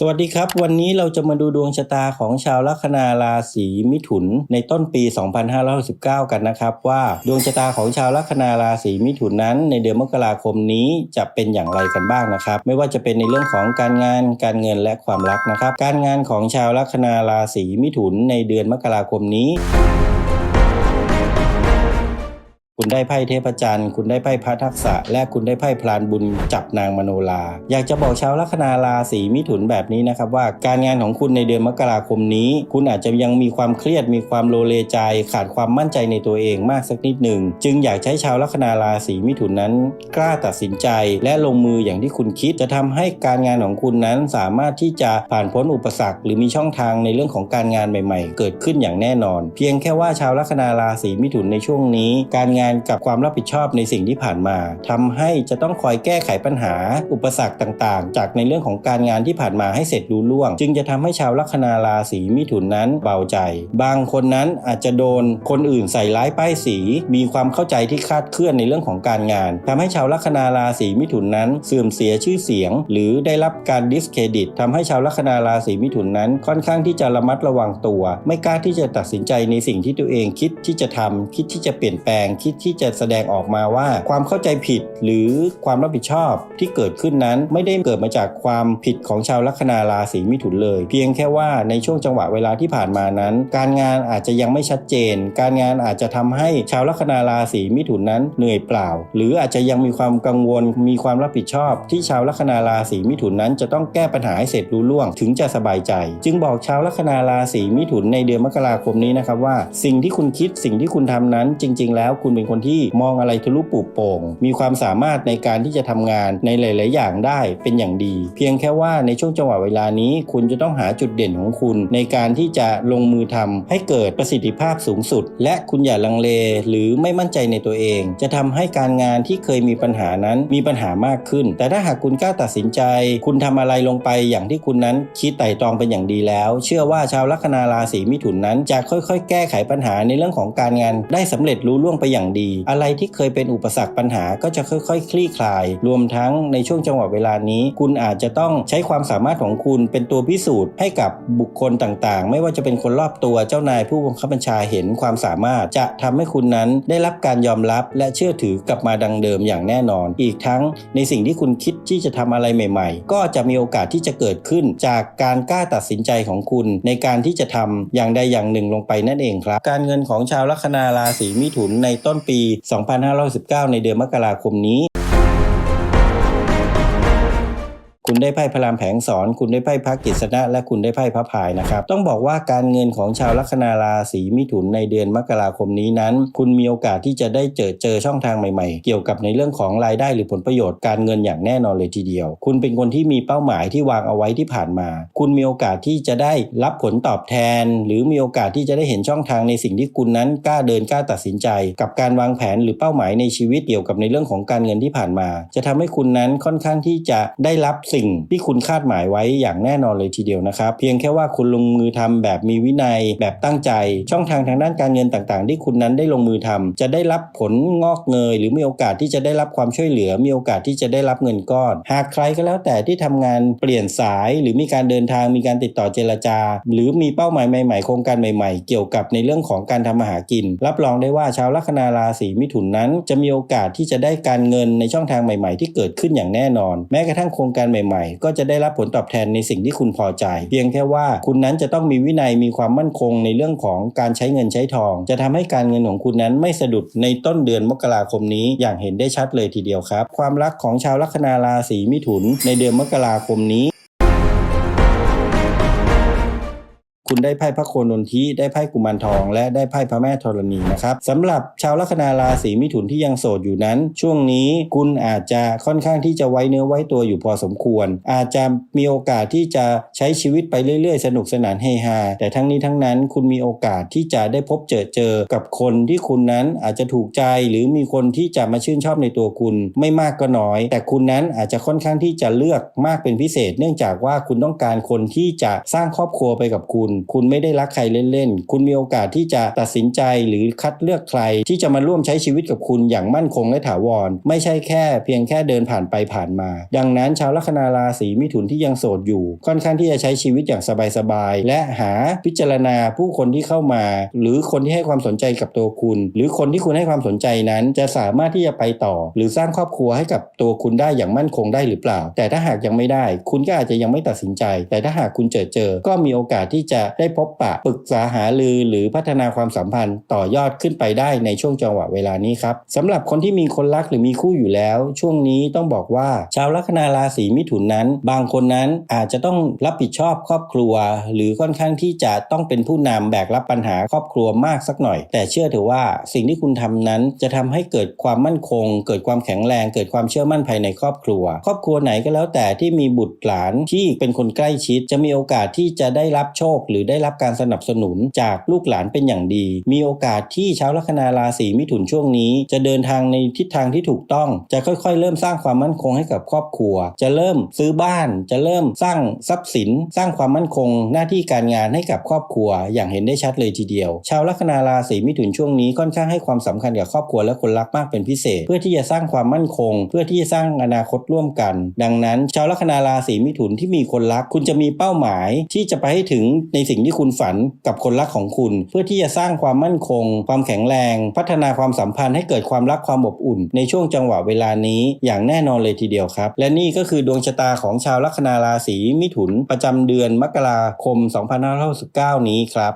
สวัสดีครับ วันนี้เราจะมาดูดวงชะตาของชาวลัคนาราศีมิถุนในต้นปี 2569 กันนะครับ ว่าดวงชะตาของชาวลัคนาราศีมิถุนนั้น ในเดือนมกราคมนี้จะเป็นอย่างไรกันบ้างนะครับ ไม่ว่าจะเป็นในเรื่องของการงานการเงินและความรักนะครับ การงานของชาวลัคนาราศีมิถุนในเดือนมกราคมนี้ คุณได้ไพ่เทพจันทร์คุณได้ไพ่พระทักษะ และคุณได้ไพ่พลานบุญจับนางมโนลา อยากจะบอกชาวลัคนาราศีมิถุนแบบนี้นะครับว่าการงานของคุณในเดือนมกราคมนี้ คุณอาจจะยังมีความเครียดมีความโลเลใจ ขาดความมั่นใจในตัวเองมากสักนิดหนึ่ง จึงอยากใช้ชาวลัคนาราศีมิถุนนั้น กล้าตัดสินใจ และลงมืออย่างที่คุณคิดจะทำให้การงานของคุณนั้นสามารถที่จะผ่านพ้นอุปสรรค หรือมีช่องทางในเรื่องของการงานใหม่ ๆ เกิดขึ้นอย่างแน่นอน เพียงแค่ว่าชาวลัคนาราศีมิถุนในช่วงนี้ การงานกับความรับผิดชอบในสิ่งที่ผ่านมาทำให้จะต้องคอยแก้ไขปัญหา อุปสรรคต่างๆ จากในเรื่องของการงานที่ผ่านมาให้เสร็จรู้ล่วง จึงจะทำให้ชาวลัคนาราศีมิถุนนั้นเบาใจ บางคนนั้นอาจจะโดนคนอื่นใส่ร้ายป้ายสี มีความเข้าใจที่คลาดเคลื่อนในเรื่องของการงานทำให้ชาวลัคนาราศีมิถุนนั้น เสื่อมเสียชื่อเสียง หรือได้รับการดิสเครดิตทำให้ชาวลัคนาราศีมิถุนนั้น ค่อนข้างที่จะระมัดระวังตัว ไม่กล้าที่จะตัดสินใจในสิ่งที่ตัวเองคิดที่จะทำคิดที่จะเปลี่ยนแปลงคิดที่จะแสดงออกมาว่า ความเข้าใจผิดหรือความรับผิดชอบที่เกิดขึ้นนั้นไม่ได้เกิดมาจากความผิดของชาวลัคนาราศีมิถุนเลย เพียงแค่ว่าในช่วงจังหวะเวลาที่ผ่านมานั้น การงานอาจจะยังไม่ชัดเจน การงานอาจจะทำให้ชาวลัคนาราศีมิถุนนั้นเหนื่อยเปล่า หรืออาจจะยังมีความกังวล มีความรับผิดชอบ ที่ชาวลัคนาราศีมิถุนนั้น จะต้องแก้ปัญหาให้เสร็จรู้ล่วงถึงจะสบายใจ จึงบอกชาวลัคนาราศีมิถุนในเดือนมกราคมนี้นะครับว่า สิ่งที่คุณคิดสิ่งที่คุณทำนั้นจริง ๆ แล้วคุณเป็นคนที่มองอะไรทะลุปุโป่ง มีความสามารถในการที่จะทำงานในหลาย ๆ อย่างได้เป็นอย่างดี เพียงแค่ว่าในช่วงจังหวะเวลานี้ คุณจะต้องหาจุดเด่นของคุณ ในการที่จะลงมือทำให้เกิดประสิทธิภาพสูงสุด และคุณอย่าลังเล หรือไม่มั่นใจในตัวเอง จะทำให้การงานที่เคยมีปัญหานั้นมีปัญหามากขึ้น แต่ถ้าหากคุณกล้าตัดสินใจ คุณทำอะไรลงไปอย่างที่คุณนั้นคิดไต่ตรองเป็นอย่างดีแล้ว เชื่อว่าชาวลัคนาราศีมิถุนนั้นจะค่อย ๆ แก้ไขปัญหาในเรื่องของการงานได้สำเร็จรู้ล่วงไปอย่างดี อะไรที่เคยเป็นอุปสรรคปัญหาก็จะค่อยๆคลี่คลาย รวมทั้งในช่วงจังหวะเวลานี้ คุณอาจจะต้องใช้ความสามารถของคุณเป็นตัวพิสูจน์ให้กับบุคคลต่างๆ ไม่ว่าจะเป็นคนรอบตัวเจ้านายผู้บังคับบัญชาเห็นความสามารถ จะทำให้คุณนั้นได้รับการยอมรับและเชื่อถือกลับมาดังเดิมอย่างแน่นอน อีกทั้งในสิ่งที่คุณคิดที่จะทำอะไรใหม่ ๆ ก็จะมีโอกาสที่จะเกิดขึ้นจากการกล้าตัดสินใจของคุณ ในการที่จะทำอย่างใดอย่างหนึ่งลงไปนั่นเองครับ การเงินของชาวลัคนาราศีมิถุนในต้นปี 2519 ในเดือนมกราคมนี้ คุณได้ไพ่พลามแผงสอน คุณได้ไพ่พระกฤษณะ และคุณได้ไพ่พระพายนะครับ ต้องบอกว่าการเงินของชาวลัคนาราศีมิถุนในเดือนมกราคมนี้นั้น คุณมีโอกาสที่จะได้เจอเจอช่องทางใหม่ๆ เกี่ยวกับในเรื่องของรายได้หรือผลประโยชน์การเงินอย่างแน่นอนเลยทีเดียว คุณเป็นคนที่มีเป้าหมายที่วางเอาไว้ที่ผ่านมา คุณมีโอกาสที่จะได้รับผลตอบแทน หรือมีโอกาสที่จะได้เห็นช่องทางในสิ่งที่คุณนั้นกล้าเดินกล้าตัดสินใจ กับการวางแผนหรือเป้าหมายในชีวิตเกี่ยวกับในเรื่องของการเงินที่ผ่านมา จะทำให้คุณนั้นค่อนข้างที่จะได้รับสิงที่คุณคาดหมายไว้อย่างแน่นอนเลยทีเดียวนะครับ เพียงแค่ว่าคุณลงมือทำแบบมีวินัยแบบตั้งใจ ช่องทางทางด้านการเงินต่างๆ ที่คุณนั้นได้ลงมือทำจะได้รับผลงอกเงย หรือมีโอกาสที่จะได้รับความช่วยเหลือ มีโอกาสที่จะได้รับเงินก้อน หากใครก็แล้วแต่ที่ทำงานเปลี่ยนสาย หรือมีการเดินทางมีการติดต่อเจรจา หรือมีเป้าหมายใหม่ๆโครงการใหม่ๆ เกี่ยวกับในเรื่องของการทำมาหากิน รับรองได้ว่าชาวลัคนาราศีมิถุนนั้น จะมีโอกาสที่จะได้การเงินในช่องทางใหม่ ๆ ที่เกิดขึ้นอย่างแน่นอน แม้กระทั่งโครงการใหม่ๆ ก็จะได้รับผลตอบแทนในสิ่งที่คุณพอใจ เพียงแค่ว่าคุณนั้นจะต้องมีวินัยมีความมั่นคงในเรื่องของการใช้เงินใช้ทอง จะทำให้การเงินของคุณนั้นไม่สะดุดในต้นเดือนมกราคมนี้อย่างเห็นได้ชัดเลยทีเดียวครับ ความรักของชาวลัคนาราศีมิถุนในเดือนมกราคมนี้ คุณได้ไพ่พระโคนนทิได้ไพ่กุมารทอง และได้ไพ่พระแม่ธรณีนะครับสำหรับชาวลัคนาราศีมิถุนที่ยังโสดอยู่นั้น ช่วงนี้คุณอาจจะค่อนข้างที่จะไว้เนื้อไว้ตัวอยู่พอสมควร อาจจะมีโอกาสที่จะใช้ชีวิตไปเรื่อยๆ สนุกสนานเฮฮาแต่ทั้งนี้ทั้งนั้นคุณมีโอกาสที่จะได้พบเจอเจอกับคนที่คุณนั้นอาจจะถูกใจหรือมีคนที่จะมาชื่นชอบในตัวคุณไม่มากก็น้อย แต่คุณนั้นอาจจะค่อนข้างที่จะเลือกมากเป็นพิเศษ เนื่องจากว่าคุณต้องการคนที่จะสร้างครอบครัวไปกับคุณคุณไม่ได้รักใครเล่นๆ คุณมีโอกาสที่จะตัดสินใจหรือคัดเลือกใคร ที่จะมาร่วมใช้ชีวิตกับคุณอย่างมั่นคงและถาวร ไม่ใช่แค่ เพียงแค่เดินผ่านไปผ่านมา ดังนั้นชาวลัคนาราศีมิถุนที่ยังโสดอยู่ ค่อนข้างที่จะใช้ชีวิตอย่างสบายๆ และหาพิจารณาผู้คนที่เข้ามา หรือคนที่ให้ความสนใจกับตัวคุณ หรือคนที่คุณให้ความสนใจนั้น จะสามารถที่จะไปต่อ หรือสร้างครอบครัวให้กับตัวคุณได้อย่างมั่นคงได้หรือเปล่า แต่ถ้าหากยังไม่ได้ คุณก็อาจจะยังไม่ตัดสินใจ แต่ถ้าหากคุณเจอเจอ ก็มีโอกาสที่จะได้พบปะปรึกษาหารือหรือพัฒนาความสัมพันธ์ต่อยอดขึ้นไปได้ในช่วงจังหวะเวลานี้ครับสำหรับคนที่มีคนรักหรือมีคู่อยู่แล้ว ช่วงนี้ต้องบอกว่า ชาวลัคนาราศีมิถุนนั้น บางคนนั้นอาจจะต้องรับผิดชอบครอบครัว หรือค่อนข้างที่จะต้องเป็นผู้นำแบกรับปัญหาครอบครัวมากสักหน่อย แต่เชื่อเถอะว่าสิ่งที่คุณทำนั้นจะทำให้เกิดความมั่นคง เกิดความแข็งแรง เกิดความเชื่อมั่นภายในครอบครัว ครอบครัวไหนก็แล้วแต่ที่มีบุตรหลานที่เป็นคนใกล้ชิด จะมีโอกาสที่จะได้รับโชคหรือได้รับการสนับสนุนจากลูกหลานเป็นอย่างดี มีโอกาสที่ชาวลัคนาราศีมิถุนช่วงนี้ จะเดินทางในทิศทางที่ถูกต้อง จะค่อยๆ เริ่มสร้างความมั่นคงให้กับครอบครัว จะเริ่มซื้อบ้าน จะเริ่มสร้างทรัพย์สิน สร้างความมั่นคง หน้าที่การงานให้กับครอบครัว อย่างเห็นได้ชัดเลยทีเดียว ชาวลัคนาราศีมิถุนช่วงนี้ค่อนข้างให้ความสำคัญกับครอบครัวและคนรักมากเป็นพิเศษ เพื่อที่จะสร้างความมั่นคง เพื่อที่จะสร้างอนาคตร่วมกัน ดังนั้น ชาวลัคนาราศีมิถุนที่มีคนรัก คุณจะมีเป้าหมายที่จะไปให้ถึงในสิ่งที่คุณฝันกับคนรักของคุณ เพื่อที่จะสร้างความมั่นคง ความแข็งแรง พัฒนาความสัมพันธ์ให้เกิดความรักความอบอุ่น ในช่วงจังหวะเวลานี้อย่างแน่นอนเลยทีเดียวครับ และนี่ก็คือดวงชะตาของชาวลัคนาราศีมิถุนประจำเดือนมกราคม 2569 นี้ครับ